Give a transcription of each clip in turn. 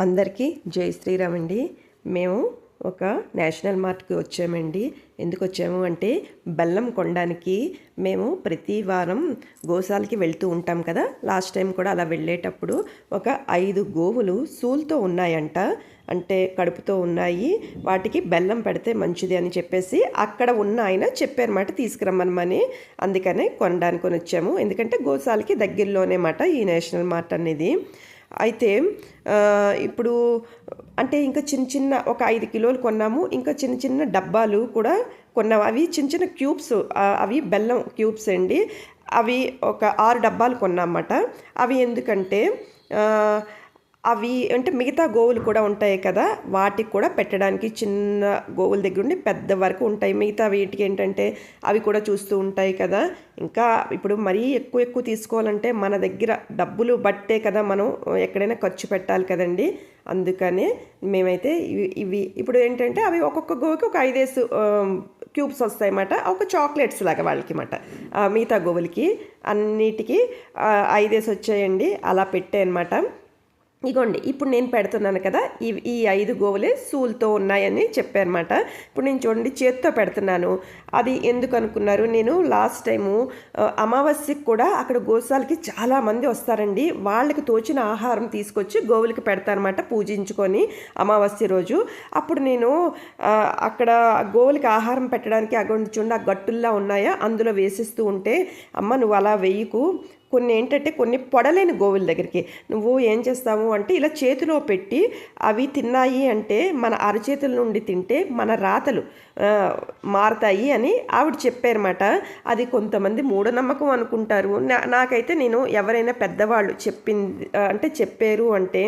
అందరికీ జై శ్రీరామ్ అండి. మేము ఒక నేషనల్ మార్ట్కి వచ్చామండి. ఎందుకు వచ్చాము అంటే బెల్లం కొనడానికి మేము ప్రతి వారం గోశాలకి వెళ్తూ ఉంటాం కదా. లాస్ట్ టైం కూడా అలా వెళ్ళేటప్పుడు ఒక ఐదు గోవులు సూల్తో ఉన్నాయంట. అంటే కడుపుతో ఉన్నాయి. వాటికి బెల్లం పెడితే మంచిది అని చెప్పేసి అక్కడ ఉన్న ఆయన చెప్పారన్నమాట తీసుకురమ్మనమని. అందుకనే కొనడానికి వచ్చాము ఎందుకంటే గోశాలకి దగ్గరలోనే మాట ఈ నేషనల్ మార్ట్ అనేది. అయితే ఇప్పుడు అంటే ఇంకా చిన్న చిన్న ఒక ఐదు కిలోలు కొన్నాము. ఇంకా చిన్న చిన్న డబ్బాలు కూడా కొన్నాము అవి చిన్న చిన్న క్యూబ్స్ అవి బెల్లం క్యూబ్స్ అండి. అవి ఒక ఆరు డబ్బాలు కొన్నామాట అవి ఎందుకంటే అవి అంటే మిగతా గోవులు కూడా ఉంటాయి కదా వాటికి కూడా పెట్టడానికి చిన్న గోవుల దగ్గర నుండి పెద్ద వరకు ఉంటాయి. మిగతా వీటికి ఏంటంటే అవి కూడా చూస్తూ ఉంటాయి కదా. ఇంకా ఇప్పుడు మరీ ఎక్కువ ఎక్కువ తీసుకోవాలంటే మన దగ్గర డబ్బులు బట్టే కదా మనం ఎక్కడైనా ఖర్చు పెట్టాలి కదండి. అందుకనే మేమైతే ఇవి ఇవి ఇప్పుడు ఏంటంటే అవి ఒక్కొక్క గోవుకి ఒక ఐదేసు క్యూబ్స్ వస్తాయి అన్నమాట ఒక చాక్లెట్స్ లాగా వాళ్ళకి మాట మిగతా గోవులకి అన్నిటికీ ఐదేసి వచ్చాయండి. అలా పెట్టాయన్నమాట. ఇగోండి ఇప్పుడు నేను పెడుతున్నాను కదా ఈ ఈ ఐదు గోవులే సూల్తో ఉన్నాయని చెప్పానమాట ఇప్పుడు నేను చూడండి చేత్తో పెడుతున్నాను. అది ఎందుకు అనుకున్నారు? నేను లాస్ట్ టైము అమావాస్యకి కూడా అక్కడ గోశాలకి చాలా మంది వస్తారండి. వాళ్ళకి తోచిన ఆహారం తీసుకొచ్చి గోవులకి పెడతారనమాట పూజించుకొని అమావాస్య రోజు. అప్పుడు నేను అక్కడ గోవులకి ఆహారం పెట్టడానికి అగొండి చూడండి ఆ గట్టుల్లా ఉన్నాయా? అందులో వేసిస్తూ ఉంటే అమ్మ నువ్వు అలా వేయకు కొన్ని ఏంటంటే కొన్ని పొడలేని గోవుల దగ్గరికి. నువ్వు ఏం చేస్తావు? అంటే ఇలా చేతిలో పెట్టి అవి తిన్నాయి అంటే మన అరచేతుల నుండి తింటే మన రాతలు మారుతాయి మారతాయి అని ఆవిడ చెప్పారన్నమాట. అది కొంతమంది మూఢనమ్మకం అనుకుంటారు. నా నాకైతే నేను ఎవరైనా పెద్దవాళ్ళు చెప్పింది అంటే చెప్పారు అంటే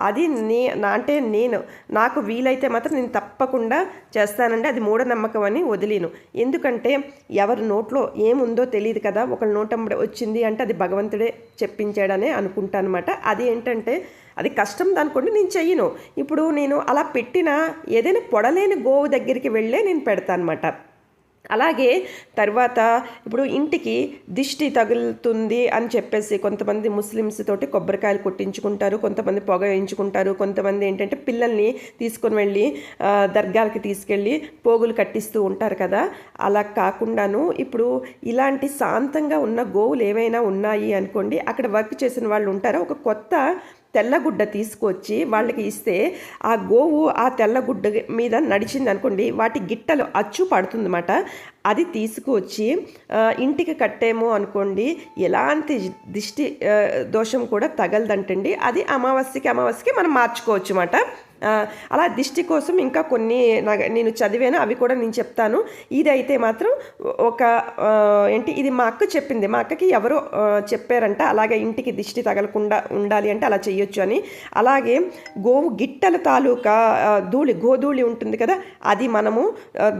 అది నీ నా అంటే నేను నాకు వీలైతే మాత్రం నేను తప్పకుండా చేస్తానండి అది మూఢనమ్మకం అని వదిలేను. ఎందుకంటే ఎవరి నోట్లో ఏముందో తెలియదు కదా ఒకళ్ళ నోటంబడి వచ్చింది అంటే అది భగవంతుడే చెప్పించాడనే అనుకుంటాను అనమాట అది ఏంటంటే అది కష్టం దానుకోండి నేను చెయ్యను. ఇప్పుడు నేను అలా పెట్టిన ఏదైనా పొడలేని గోవు దగ్గరికి వెళ్ళే నేను పెడతాను అనమాట అలాగే తర్వాత ఇప్పుడు ఇంటికి దిష్టి తగులుతుంది అని చెప్పేసి కొంతమంది ముస్లిమ్స్ తోటి కొబ్బరికాయలు కొట్టించుకుంటారు కొంతమంది పొగ వేయించుకుంటారు కొంతమంది ఏంటంటే పిల్లల్ని తీసుకొని వెళ్ళి దర్గాలకి తీసుకెళ్ళి పోగులు కట్టిస్తూ ఉంటారు కదా. అలా కాకుండాను ఇప్పుడు ఇలాంటి శాంతంగా ఉన్న గోవులు ఏవైనా ఉన్నాయి అనుకోండి అక్కడ వర్క్ చేసిన వాళ్ళు ఉంటారు. ఒక కొత్త తెల్లగుడ్డ తీసుకొచ్చి వాళ్ళకి ఇస్తే ఆ గోవు ఆ తెల్లగుడ్డ మీద నడిచింది అనుకోండి వాటి గిట్టలు అచ్చు పడుతుందన్నమాట. అది తీసుకువచ్చి ఇంటికి కట్టేమో అనుకోండి ఎలాంటి దిష్టి దోషం కూడా తగలదంటండి. అది అమావాస్యకి అమావాస్యకి మనం మార్చుకోవచ్చు అన్నమాట అలా దిష్టి కోసం ఇంకా కొన్ని నేను చదివాను అవి కూడా నేను చెప్తాను. ఇదైతే మాత్రం ఒక ఏంటి ఇది మా అక్క చెప్పింది. మా అక్కకి ఎవరో చెప్పారంట అలాగే ఇంటికి దిష్టి తగలకుండా ఉండాలి అంటే అలా చేయొచ్చు అని. అలాగే గోవు గిట్టల తాలూకా ధూళి గోధూళి ఉంటుంది కదా అది మనము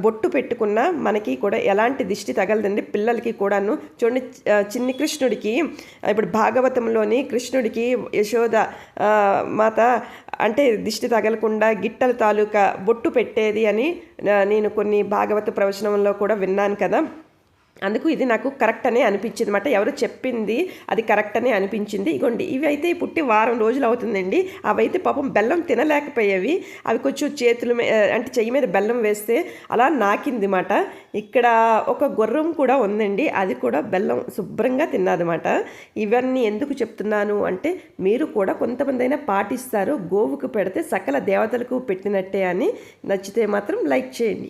బొట్టు పెట్టుకున్న మనకి కూడా ఎలాంటి దిష్టి తగలదండి. పిల్లలకి కూడాను చూడండి చిన్ని కృష్ణుడికి ఇప్పుడు భాగవతంలోని కృష్ణుడికి యశోద మాత అంటే దిష్టి తగలకుండా గిట్టల తాలూకా బొట్టు పెట్టేది అని నేను కొన్ని భాగవత ప్రవచనంలో కూడా విన్నాను కదా. అందుకు ఇది నాకు కరెక్ట్ అనే అనిపించింది అనమాట ఎవరు చెప్పింది అది కరెక్ట్ అనే అనిపించింది. ఇగోండి ఇవి అయితే పుట్టి వారం రోజులు అవుతుందండి. అవైతే పాపం బెల్లం తినలేకపోయేవి. అవి కొంచెం చేతుల మీద అంటే చెయ్యి మీద బెల్లం వేస్తే అలా నాకింది మాట ఇక్కడ ఒక గుర్రం కూడా ఉందండి. అది కూడా బెల్లం శుభ్రంగా తిన్నదన్నమాట. ఇవన్నీ ఎందుకు చెప్తున్నాను అంటే మీరు కూడా కొంతమంది అయినా పాటిస్తారు. గోవుకు పెడితే సకల దేవతలకు పెట్టినట్టే అని. నచ్చితే మాత్రం లైక్ చేయండి.